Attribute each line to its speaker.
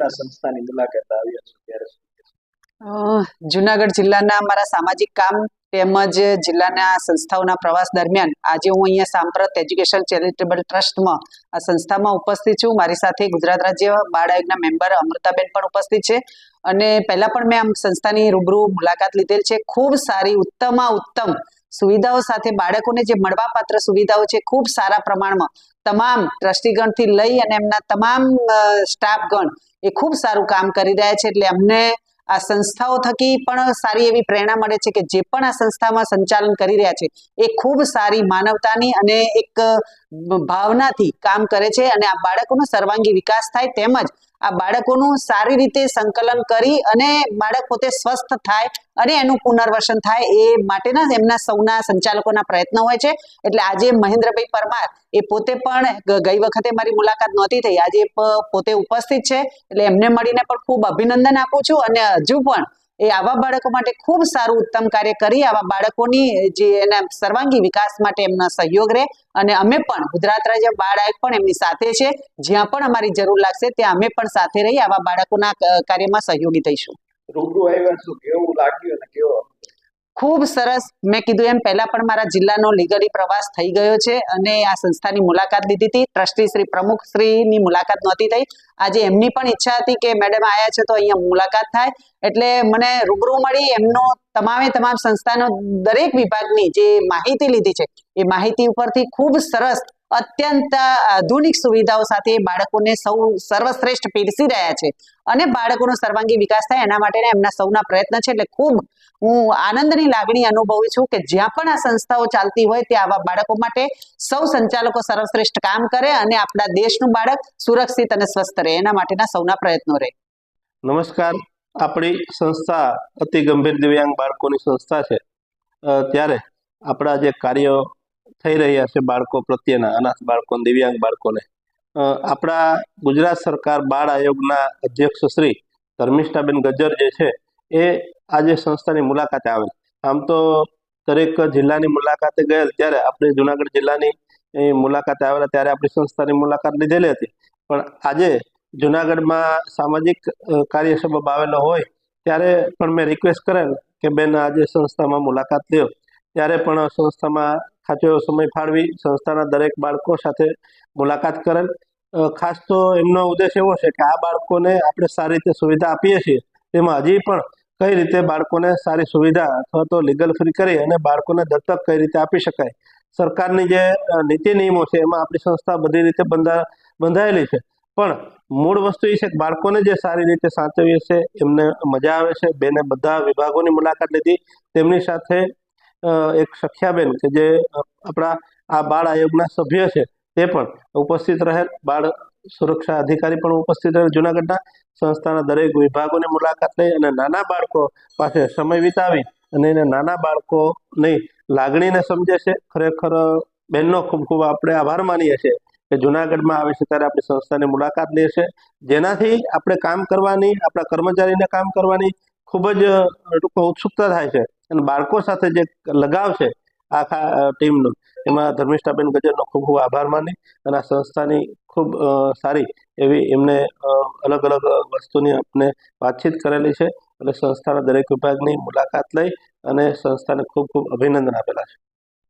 Speaker 1: આપણા સંસ્થાની મુલાકાત આવ્યા છો ત્યારે
Speaker 2: જુનાગઢ જિલ્લાના મારા સામાજિક કામ તેમજ જિલ્લાના સંસ્થાઓના પ્રવાસ દરમિયાન આજે હું અહીંયા સાંપ્રત એજ્યુકેશન ચેરિટેબલ ટ્રસ્ટમાં આ સંસ્થામાં ઉપસ્થિત છું. મારી સાથે ગુજરાત રાજ્ય બાળ આયોગના મેમ્બર અમૃતાબેન પણ ઉપસ્થિત છે. અને પહેલા પણ મેં આમ સંસ્થાની રૂબરૂ મુલાકાત લીધેલ છે. ખૂબ સારી ઉત્તમમાં ઉત્તમ સુવિધાઓ સાથે બાળકોને જે મળવાપાત્ર સુવિધાઓ છે, ખૂબ સારા પ્રમાણમાં તમામ ટ્રસ્ટીગણથી લઈ અને એમના તમામ સ્ટાફગણ એ ખૂબ સારું કામ કરી રહ્યા છે એટલે અમને આ સંસ્થાઓ થકી પણ સારી એવી પ્રેરણા મળે છે કે જે પણ આ સંસ્થામાં સંચાલન કરી રહ્યા છે, એ ખૂબ સારી માનવતાની અને એક ભાવનાથી કામ કરે છે અને આ બાળકોનો સર્વાંગી વિકાસ થાય તેમજ આ બાળકોનું સારી રીતે સંકલન કરી અને બાળક પોતે સ્વસ્થ થાય અને એનું પુનર્વસન થાય એ માટેના એમના સૌના સંચાલકોના પ્રયત્નો હોય છે. એટલે આજે મહેન્દ્રભાઈ પરમાર એ પોતે પણ ગઈ વખતે મારી મુલાકાત નહોતી થઈ. આજે પોતે ઉપસ્થિત છે. એટલે એમને મળીને પણ ખૂબ અભિનંદન આપું છું અને હજુ પણ એ આવા બાળકો માટે ખૂબ સારું ઉત્તમ કાર્ય કરી, આવા બાળકોની જે એના સર્વાંગી વિકાસ માટે એમના સહયોગ રહે અને અમે પણ, ગુજરાત રાજ્ય બાળ આયોગ પણ એમની સાથે છે. જ્યાં પણ અમારી જરૂર લાગશે, ત્યાં અમે પણ સાથે રહી આવા બાળકોના કાર્યમાં સહયોગી થઈશું.
Speaker 1: રૂબરૂ આવ્યા છો, કેવું લાગ્યું અને કેવો
Speaker 2: ખૂબ સરસ. મેં કીધું એમ, પહેલા પણ મારા જિલ્લાનો લીગલી પ્રવાસ થઈ ગયો છે અને આ સંસ્થાની મુલાકાત લીધી હતી. ટ્રસ્ટી શ્રી પ્રમુખ શ્રીની મુલાકાત નહોતી થઈ. આજે એમની પણ ઈચ્છા હતી કે મેડમ આયા છે તો અહીંયા મુલાકાત થાય. એટલે મને રૂબરૂ મળી એમનો તમામે તમામ સંસ્થાનો દરેક વિભાગની જે માહિતી લીધી છે, એ માહિતી ઉપરથી ખૂબ સરસ અત્યંત આધુનિક સુવિધાઓ સાથે બાળકોને સૌ, સર્વશ્રેષ્ઠ પીરસી રહ્યા છે. અને બાળકોનો સર્વાંગી વિકાસ થાય એના માટેના એમના સૌના પ્રયત્ન છે. એટલે ખૂબ હું આનંદની લાગણી અનુભવું છું કે જ્યાં પણ આ સંસ્થાઓ ચાલતી હોય ત્યાં આવા બાળકો માટે સૌ સંચાલકો સર્વશ્રેષ્ઠ કામ કરે અને આપણા દેશનું બાળક સુરક્ષિત અને સ્વસ્થ રહે. એના માટેના સૌના પ્રયત્નો રહે.
Speaker 3: નમસ્કાર. આપણી સંસ્થા અતિ ગંભીર દિવ્યાંગ બાળકોની સંસ્થા છે. ત્યારે આપણા જે કાર્યો થઈ રહ્યા છે બાળકો પ્રત્યેના, અનાથ બાળકો દિવ્યાંગ બાળકોને. આપણા ગુજરાત સરકાર બાળ આયોગના અધ્યક્ષ શ્રી ધર્મિષ્ઠાબેન ગજ્જર જે છે, એ આજે સંસ્થાની મુલાકાતે આવેલ. આમ તો દરેક જિલ્લાની મુલાકાતે ગયેલ. ત્યારે આપણે જુનાગઢ જિલ્લાની મુલાકાતે આવેલા, ત્યારે આપણી સંસ્થાની મુલાકાત લીધેલી હતી. પણ આજે જુનાગઢમાં સામાજિક કાર્ય સબબ આવેલો હોય, ત્યારે પણ મેં રિક્વેસ્ટ કરેલ કે બેન આજે સંસ્થામાં મુલાકાત લ્યો. ત્યારે પણ સંસ્થામાં ખાસો એવો સમય ફાળવી સંસ્થાના દરેક બાળકો સાથે મુલાકાત કરેલ. ખાસ તો એમનો ઉદ્દેશ એવો છે કે આ બાળકોને આપણે સારી રીતે સુવિધા આપીએ છીએ. તેમાં હજી પણ કઈ રીતે બાળકોને સારી સુવિધા અથવા તો લીગલ ફ્રી કરી અને બાળકોને દત્તક કઈ રીતે આપી શકાય. સરકારની જે નીતિ નિયમો છે એમાં આપણી સંસ્થા બધી રીતે બંધા, બંધાયેલી છે. પણ મૂળ વસ્તુ એ છે કે બાળકોને જે સારી રીતે સાચવીએ છે, એમને મજા આવે છે. બેને બધા વિભાગોની મુલાકાત લીધી. તેમની સાથે એક સખ્યાબેન કે જે આપણા આ બાળ આયોગના સભ્ય છે, તે પણ ઉપસ્થિત રહેલ. બાળ સુરક્ષા અધિકારી પણ ઉપસ્થિત રહેલ. જુનાગઢના સંસ્થાના દરેક વિભાગોની મુલાકાત લઈ અને નાના બાળકો પાસે સમય વિતાવી અને એને નાના બાળકોની લાગણીને સમજે છે. ખરેખર બેનનો ખૂબ ખૂબ આપણે આભાર માનીએ છીએ કે જુનાગઢમાં આવે છે ત્યારે આપણી સંસ્થાની મુલાકાત લે છે. જેનાથી આપણે કામ કરવાની, આપણા કર્મચારીને કામ કરવાની ખૂબ જ ઉત્સુકતા થાય છે. અને બાળકો સાથે જે લગાવ છે, આખા ટીમનો, એમાં ધર્મિષ્ઠાબેન ગજરનો ખૂબ ખૂબ આભાર માની અને આ સંસ્થાની ખૂબ સારી એવી એમને અલગ અલગ વસ્તુની આપણે વાતચીત કરેલી છે અને સંસ્થાના દરેક વિભાગની મુલાકાત લઈ અને સંસ્થાને ખૂબ ખૂબ અભિનંદન આપેલા છે.